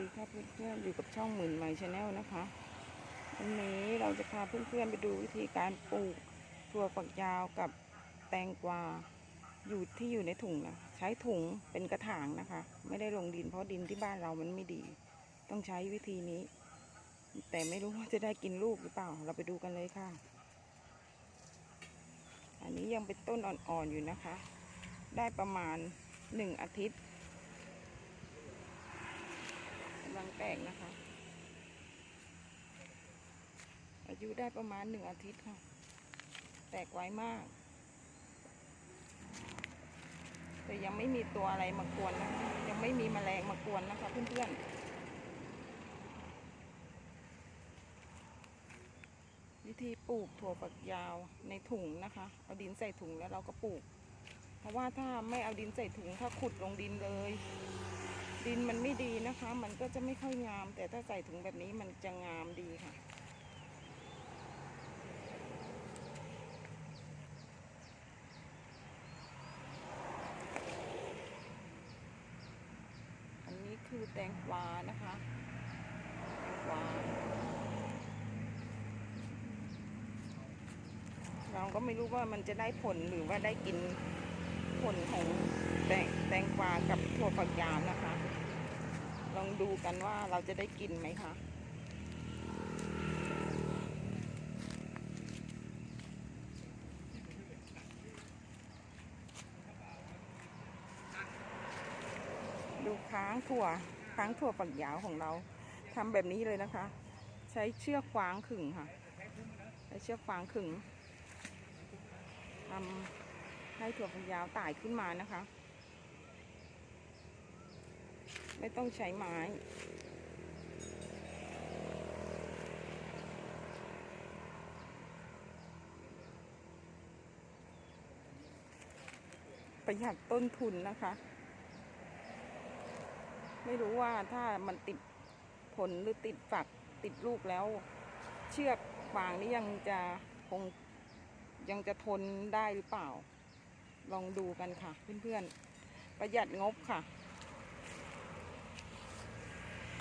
ดีครับเพื่อนๆอยู่กับช่องหมื่นใหม่ชาแนลนะคะวันนี้เราจะพาเพื่อนๆไปดูวิธีการปลูกถั่วฝักยาวกับแตงกวาอยู่ที่อยู่ในถุงนะใช้ถุงเป็นกระถางนะคะ ไม่ได้ลงดินเพราะดินที่บ้านเรามันไม่ดี ต้องใช้วิธีนี้ แต่ไม่รู้ว่าจะได้กินลูกหรือเปล่า เราไปดูกันเลยค่ะ อันนี้ยังเป็นต้นอ่อนๆอยู่นะคะ ได้ประมาณหนึ่งอาทิตย์ กำลังแตกนะคะ อายุได้ประมาณหนึ่งอาทิตย์ค่ะ แตกไวมาก แต่ยังไม่มีตัวอะไรมากวนนะคะ ยังไม่มีแมลงมากวนนะคะ เพื่อนๆ วิธีปลูกถั่วฝักยาวในถุงนะคะ เอาดินใส่ถุงแล้วเราก็ปลูก เพราะว่าถ้าไม่เอาดินใส่ถุงถ้าขุดลงดินเลย ดินมันไม่ดีนะคะ มันก็จะไม่ค่อยงาม แต่ถ้าใส่ถุงแบบนี้มันจะงามดีค่ะ อันนี้คือแตงกวานะคะแตงกวาเราก็ไม่รู้ว่ามันจะได้ผลหรือว่าได้กินผลของแตงแตงกวากับถั่วฝักยาวนะคะ องดูกันว่าเราจะได้กินไหมคะดูค้างถั่วค้างถั่วฝักยาวของเราทำแบบนี้เลยนะคะ ใช้เชือกฟางขึงค่ะ ใช้เชือกฟางขึงทำให้ถั่วฝักยาวต่ายขึ้นมานะคะ ไม่ต้องใช้ไม้ประหยัดต้นทุนนะคะ ไม่รู้ว่าถ้ามันติดผลหรือติดฝักติดลูกแล้ว เชือกฟางนี่ยังจะคงยังจะทนได้หรือเปล่า ลองดูกันค่ะเพื่อนๆ ประหยัดงบค่ะ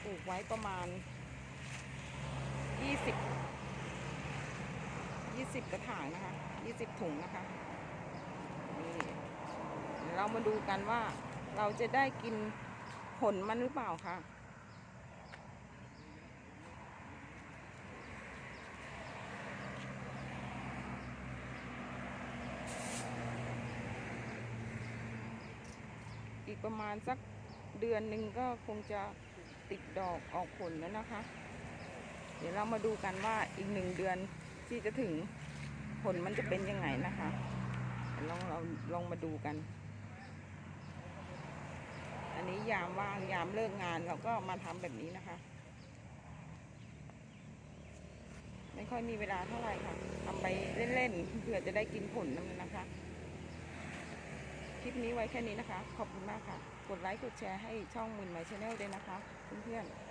ลูกไว้ประมาณ 20 20 กระถางนะคะ 20 ถุงนะคะนี่เดี๋ยวเรามาดูกันว่าเราจะได้กินผลมันหรือเปล่าคะอีกประมาณสักเดือนหนึ่งก็คงจะ ติดดอกออกผลแล้วนะคะ เดี๋ยวเรามาดูกันว่าอีกหนึ่งเดือนที่จะถึงผลมันจะเป็นยังไงนะคะลองเราลองมาดูกัน อันนี้ยามว่างยามเลิกงานเราก็มาทำแบบนี้นะคะ ไม่ค่อยมีเวลาเท่าไหร่ค่ะทำไปเล่นๆเพื่อจะได้กินผลนั่นนะคะ คลิปนี้ไว้แค่นี้นะคะ ขอบคุณมากค่ะ กดไลค์ กดแชร์ให้ช่องมุนไมชแนลด้วยนะคะ เพื่อนๆ